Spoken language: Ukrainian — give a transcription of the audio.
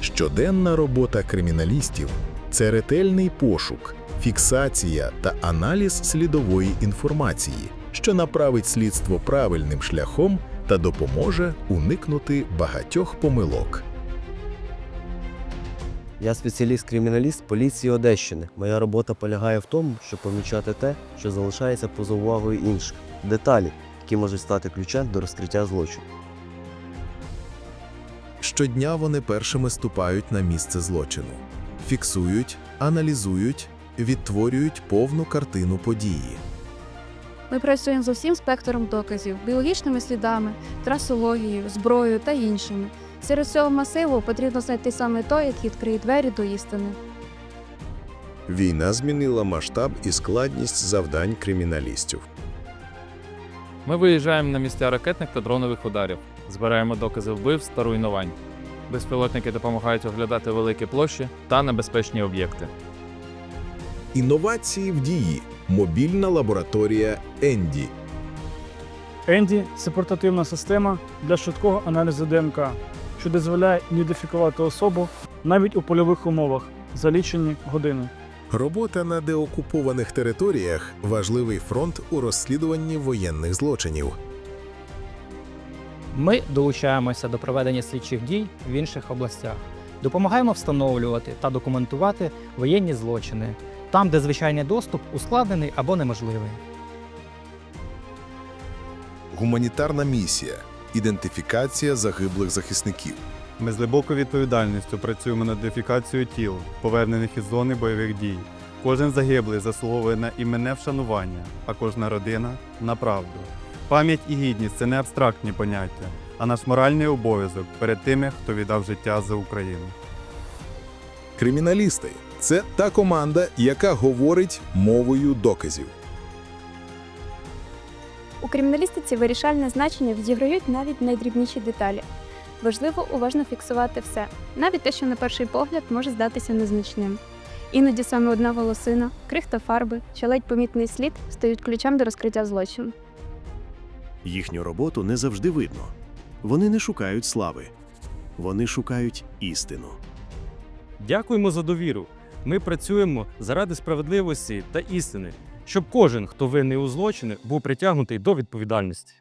Щоденна робота криміналістів це ретельний пошук, фіксація та аналіз слідової інформації, що направить слідство правильним шляхом та допоможе уникнути багатьох помилок. Я спеціаліст-криміналіст поліції Одещини. Моя робота полягає в тому, щоб помічати те, що залишається поза увагою інших, деталі, які можуть стати ключем до розкриття злочину. Щодня вони першими ступають на місце злочину, фіксують, аналізують, відтворюють повну картину події. Ми працюємо з усім спектром доказів, біологічними слідами, трасологією, зброєю та іншими. Серед цього масиву потрібно знайти саме той, який відкриє двері до істини. Війна змінила масштаб і складність завдань криміналістів. Ми виїжджаємо на місця ракетних та дронових ударів, збираємо докази вбивств та руйнувань. Безпілотники допомагають оглядати великі площі та небезпечні об'єкти. Інновації в дії. Мобільна лабораторія Енді. Енді це портативна система для швидкого аналізу ДНК, що дозволяє ідентифікувати особу навіть у польових умовах за лічені години. Робота на деокупованих територіях важливий фронт у розслідуванні воєнних злочинів. Ми долучаємося до проведення слідчих дій в інших областях, допомагаємо встановлювати та документувати воєнні злочини там, де звичайний доступ ускладнений або неможливий. Гуманітарна місія. Ідентифікація загиблих захисників. Ми з глибокою відповідальністю працюємо над ідентифікацією тіл, повернених із зони бойових дій. Кожен загиблий заслуговує на іменне вшанування, а кожна родина на правду. Пам'ять і гідність це не абстрактні поняття, а наш моральний обов'язок перед тими, хто віддав життя за Україну. Криміналісти це та команда, яка говорить мовою доказів. У криміналістиці вирішальне значення відіграють навіть найдрібніші деталі. Важливо уважно фіксувати все, навіть те, що на перший погляд може здатися незначним. Іноді саме одна волосина, крихта фарби чи ледь помітний слід стають ключем до розкриття злочину. Їхню роботу не завжди видно. Вони не шукають слави, вони шукають істину. Дякуємо за довіру. Ми працюємо заради справедливості та істини, щоб кожен, хто винний у злочини, був притягнутий до відповідальності.